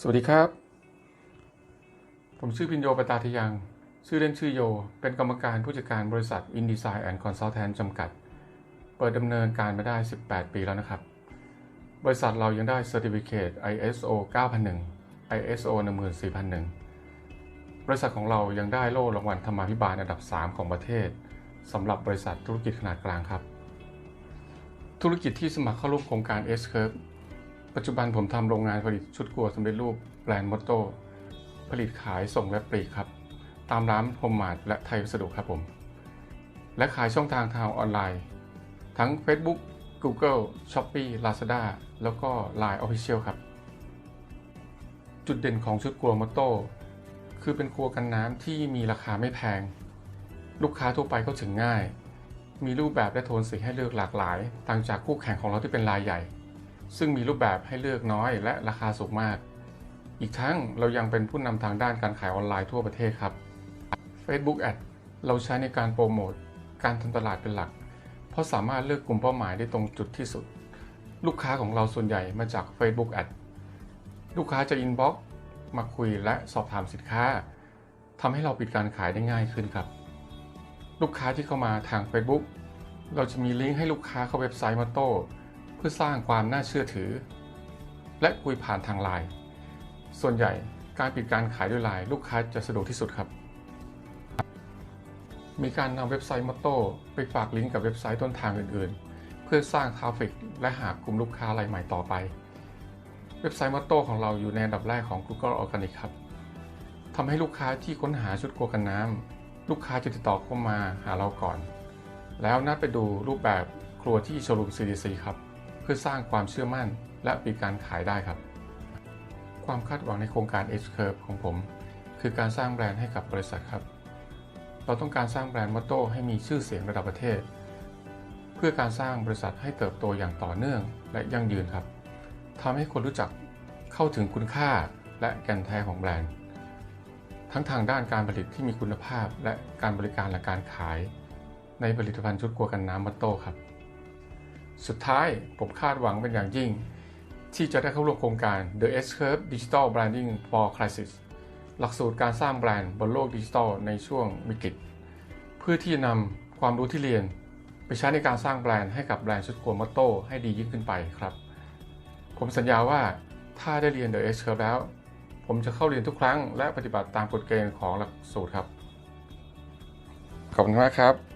สวัสดีครับ ผมชื่อพินโยปตาทยัง ชื่อเล่นชื่อโย เป็นกรรมการผู้จัดการบริษัท InDesign and Consultant จำกัด เปิดดำเนินการมาได้ 18 ปีแล้วนะครับ บริษัทเรายังได้ Certificate ISO 9001 ISO 14001 บริษัทของเรายังได้โล่รางวัลธรรมาภิบาลอันดับ 3 ของประเทศสำหรับบริษัทธุรกิจขนาดกลางครับ ธุรกิจที่สมัครเข้าร่วมโครงการ S Curve ปัจจุบันผมทำโรงงานผลิตชุดครัวสำเร็จรูปแบรนด์มอตโต้ผลิตขายส่งและปลีกครับ ตามร้านโฮมมาร์ทและไทยวัสดุครับผม และขายช่องทางทางออนไลน์ ทั้ง Facebook Google Shopee Lazada แล้วก็ Line Official ครับ จุดเด่นของชุดครัวมอตโต้คือเป็นครัวกันน้ำที่มีราคาไม่แพง ลูกค้าทั่วไปเข้าถึงง่าย มีรูปแบบและโทนสีให้เลือกหลากหลาย ต่างจากคู่แข่งของเราที่เป็นรายใหญ่ ซึ่งมีรูปแบบให้เลือกน้อยและราคาสูงมาก อีกทั้งเรายังเป็นผู้นำทางด้านการขายออนไลน์ทั่วประเทศครับ Facebook Ad เราใช้ในการโปรโมทการทำตลาดเป็นหลัก เพราะสามารถเลือกกลุ่มเป้าหมายได้ตรงจุดที่สุด ลูกค้าของเราส่วนใหญ่มาจาก Facebook Ad ลูกค้าจะอินบ็อกมาคุยและสอบถามสินค้าทำให้เราปิดการขายได้ง่ายขึ้นครับ ลูกค้าที่เข้ามาทาง Facebook เราจะมีลิงก์ให้ลูกค้าเข้าเว็บไซต์มอโต้ เพื่อสร้างความน่าเชื่อถือ และคุยผ่านทางไลน์ส่วนใหญ่การปิดการขายด้วยไลน์ลูกค้าจะสะดวกที่สุดครับ มีการนำเว็บไซต์มอตโต้ไปฝากลิงก์กับเว็บไซต์ต้นทางอื่นๆ เพื่อสร้างทราฟิกและหากลุ่มลูกค้ารายใหม่ต่อไป เว็บไซต์มอตโต้ของเราอยู่ในอันดับแรกของ Google Organic ครับทำให้ลูกค้าที่ค้นหาชุดกลัวกันน้ำลูกค้าจะติดต่อเข้ามาหาเราก่อน แล้วนัดไปดูรูปแบบครัวที่โชว์รูม CDC ครับ พื่อสร้างความเชื่อมั่น และปิดการขายได้ครับ ความคาดหวังในโครงการ H Curve ของผม คือการสร้างแบรนด์ให้กับบริษัทครับ เราต้องการสร้างแบรนด์มอตโต้ให้มีชื่อเสียงระดับประเทศ เพื่อการสร้างบริษัทให้เติบโตอย่างต่อเนื่องและยั่งยืนครับทำให้คนรู้จักเข้าถึงคุณค่าและแก่นแท้ของแบรนด์ ทั้งทางด้านการผลิตที่มีคุณภาพและการบริการและการขาย ในผลิตภัณฑ์ชุดกลัวกันน้ำมอตโต้ครับ สุดท้ายผมคาดหวังเป็นอย่างยิ่ง ที่จะได้เข้าร่วมโครงการ The S Curve Digital Branding for Crisis หลักสูตรการสร้างแบรนด์บนโลกดิจิทัลในช่วงวิกฤต เพื่อที่จะนำความรู้ที่เรียน ไปใช้ในการสร้างแบรนด์ให้กับแบรนด์ชุดครัวมอตโต้ให้ดียิ่งขึ้นไปครับ ผมสัญญาว่าถ้าได้เรียน The S Curve แล้ว ผมจะเข้าเรียนทุกครั้ง และปฏิบัติตามกฎเกณฑ์ของหลักสูตรครับ ขอบคุณมากครับ